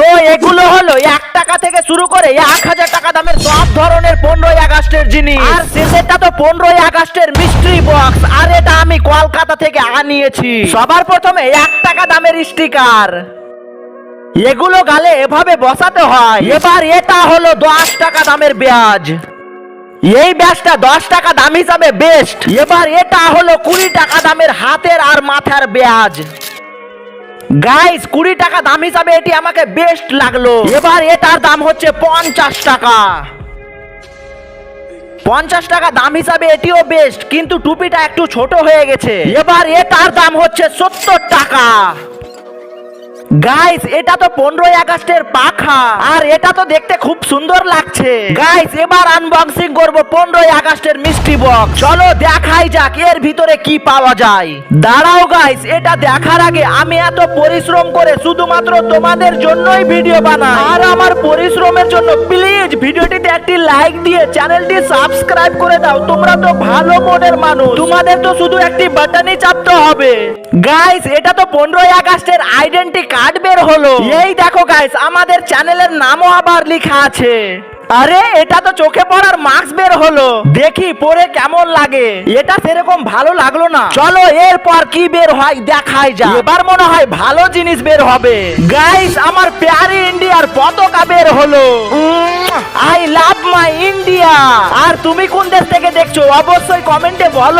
তো এগুলো হলো এক টাকা থেকে শুরু করে এক হাজার টাকা দামের সব ধরনের পনেরোই আগস্টের জিনিস। আর শেষেরটা তো পনেরোই আগস্টের মিস্ট্রি বক্স আর এটা আমি কলকাতা থেকে আনিয়েছি। সবার প্রথমে এক টাকা দামের স্টিকার এগুলো গালে এভাবে বসাতে হয়। এবার এটা হলো দশ টাকা দামের ব্যাজ। এই ব্যাজটা দশ টাকা দাম হিসাবে বেস্ট এবার এটা হলো কুড়ি টাকা দামের হাতের আর মাথার ব্যাজ। গাইস কুড়ি টাকা দাম হিসাবে এটি আমাকে বেস্ট লাগল। এবার এটার দাম হচ্ছে পঞ্চাশ টাকা। পঞ্চাশ টাকা দাম হিসাবে এটিও বেস্ট কিন্তু টুপিটা একটু ছোট হয়ে গেছে। এবার এটার দাম হচ্ছে সত্তর টাকা। গাইস এটা তো পনেরোই আগস্টের পাখা। আর এটা তো দেখতে খুব সুন্দর লাগছে। গাইস এবার আনবক্সিং করব পনেরোই আগস্টের মিষ্টি বক্স চলো দেখাই যাক এর ভিতরে কি পাওয়া যায়। দাঁড়াও গাইস এটা দেখার আগে আমি এত পরিশ্রম করে শুধুমাত্র তোমাদের জন্যই ভিডিও বানাই। আর আমার পরিশ্রমের জন্য প্লিজ ভিডিওটিতে একটি লাইক দিয়ে চ্যানেলটি সাবস্ক্রাইব করে দাও। তোমরা তো ভালো মনের মানুষ। তোমাদের তো শুধু একটি বাটনই চাপতে হবে। গাইস এটা তো পনেরোই আগস্টের আইডেন্টি কার্ড বের হলো। এই দেখো গাইস আমাদের চ্যানেলের নামও আবার লেখা আছে। আরে, এটা তো চোখে পড়ার মাস্ক বের হলো। দেখি পরে কেমন লাগে? এটা সেরকম ভালো লাগল না। চলো, এরপর কি বের হয় দেখাই যা এবার মনে হয় ভালো জিনিস বের হবে। গাইস আমার প্যারি ইন্ডিয়ার পতাকা বের হলো। আই লাভ মাই ইন্ডিয়া আর তুমি কোন দেশ থেকে দেখছ? অবশ্যই কমেন্টে বলো।